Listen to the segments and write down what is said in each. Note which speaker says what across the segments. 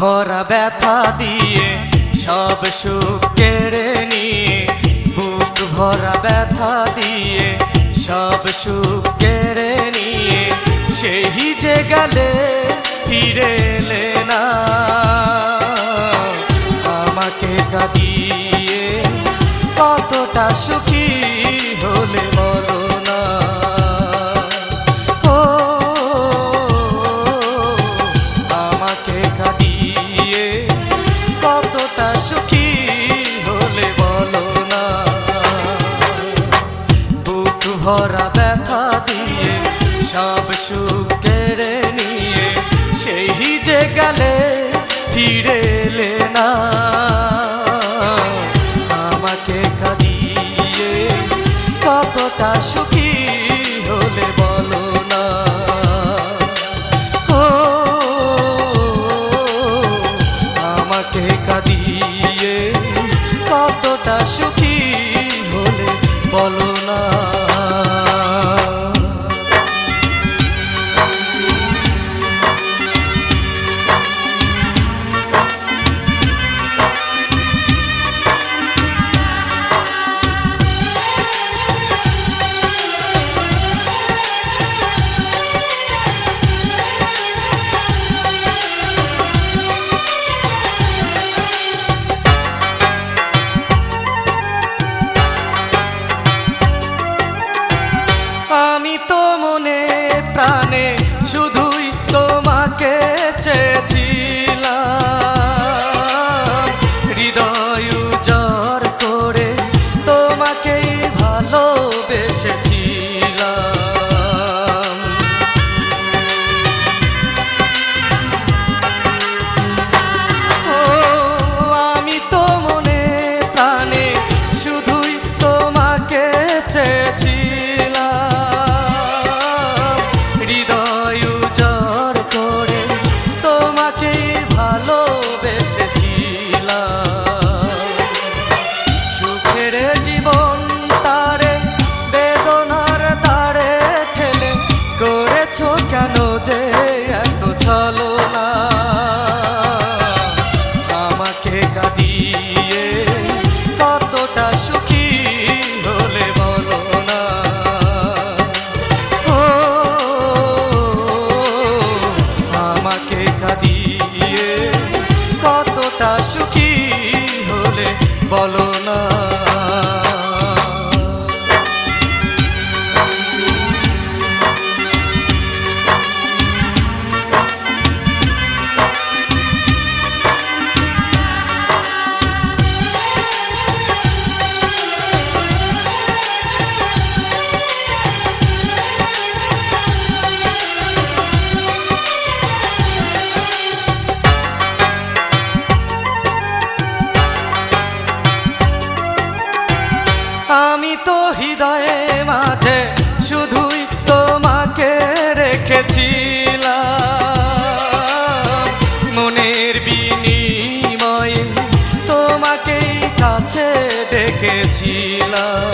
Speaker 1: ভরা ব্যথা দিয়ে, সব সুখ কেড়ে নিয়ে, বুক ভরা ব্যথা দিয়ে, সব সুখ কেড়ে নিয়ে, সেই যে গেলে ফিরে না। আমাকে কাঁদিয়ে কতটা সুখী গেলে ফিরে এলে না। আমাকে কাঁদিয়ে কতটা সুখী হলে বলো না। ও, আমাকে কাঁদিয়ে কতটা সুখী হলে বলো না। anjo do সুখের জীবন তারে, বেদনার তারে ঠেলে করেছ কেন যে এত ছলো না আমাকে কাঁদিয়ে কতটা সুখী হলে বলো না? ও, আমাকে কাঁদিয়ে কতটা সুখী হলে বলো কাছে ডেকেছিলাম।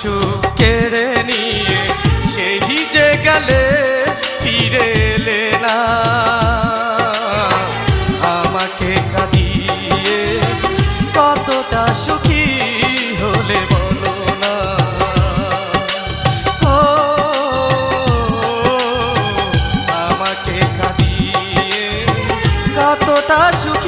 Speaker 1: সুখ কেড়ে নিয়ে সেই যে গেলে ফিরে না। আমাকে কাঁদিয়ে কতটা সুখী হলে বলো না। ও, আমাকে কাঁদিয়ে কতটা সুখী